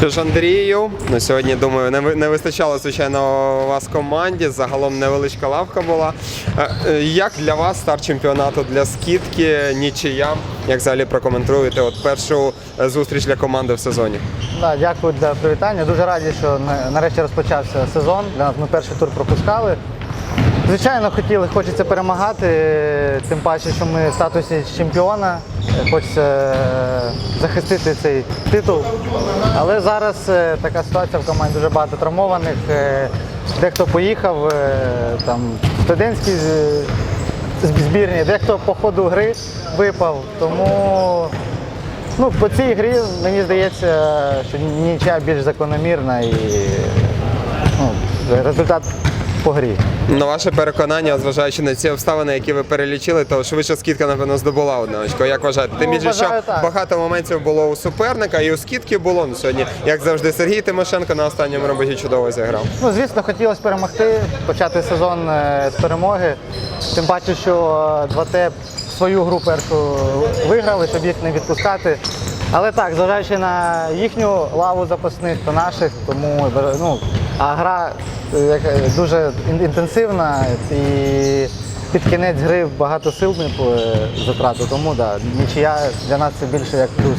Тож Андрію, на сьогодні думаю, не, не вистачало звичайно вас команді. Загалом невеличка лавка була. Е, е, Як для вас старт чемпіонату для скидки, нічия? Як взагалі прокоментуєте от першу е, зустріч для команди в сезоні? Да, дякую за привітання. Дуже раді, що нарешті розпочався сезон. Для нас ми перший тур пропускали. Звичайно, хотіли, хочеться перемагати, тим паче, що ми в статусі чемпіона. Хочеться е, захистити цей титул. Але зараз е, така ситуація в команді дуже багато травмованих. Е, Дехто поїхав там, студентські збірні, дехто по ходу гри випав. Тому Ну, по цій грі мені здається, що нічия більш закономірна і ну, результат по грі. На ваше переконання, зважаючи на ці обставини, які ви перелічили, то швидше скидка, напевно, здобула одне очко. Як вважаєте? Тим Ну, більше, що вважаю, так. багато моментів було у суперника, і у скидки було. Ну, сьогодні, як завжди, Сергій Тимошенко на останньому роботі чудово зіграв. Ну, звісно, хотілося перемогти, почати сезон е, з перемоги. Тим паче, що 2Т свою гру першу виграли, щоб їх не відпускати. Але так, зважаючи на їхню лаву запасних та наших, тому ну, а гра е, е, дуже інтенсивна і під кінець гри багато сил не по- затрату, тому да, нічия для нас це більше як плюс.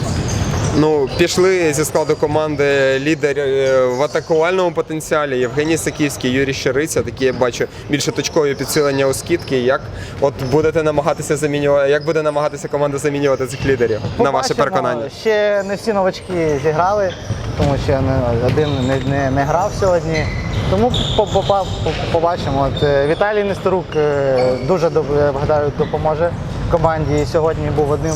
Ну, пішли зі складу команди лідер е, в атакувальному потенціалі. Євгеній Саківський, Юрій Щериця. Такі я бачу більше точкові підсилення у скидки. Як от будете намагатися замінювати, як буде намагатися команда замінювати цих лідерів на ваше переконання? Ще не всі новачки зіграли, тому що не- один не, не, не грав сьогодні. Тому по- по- по- по- побачимо. От, е, Віталій Нестерук е, дуже доб- я допоможе команді. Сьогодні був одним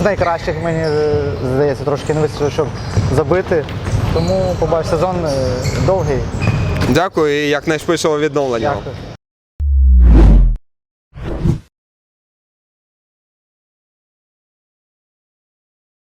з найкращих, мені е, здається, трошки не вистачило, щоб забити. Тому побачив сезон е, довгий. Дякую і якнайшвидшого відновлення. Дякую.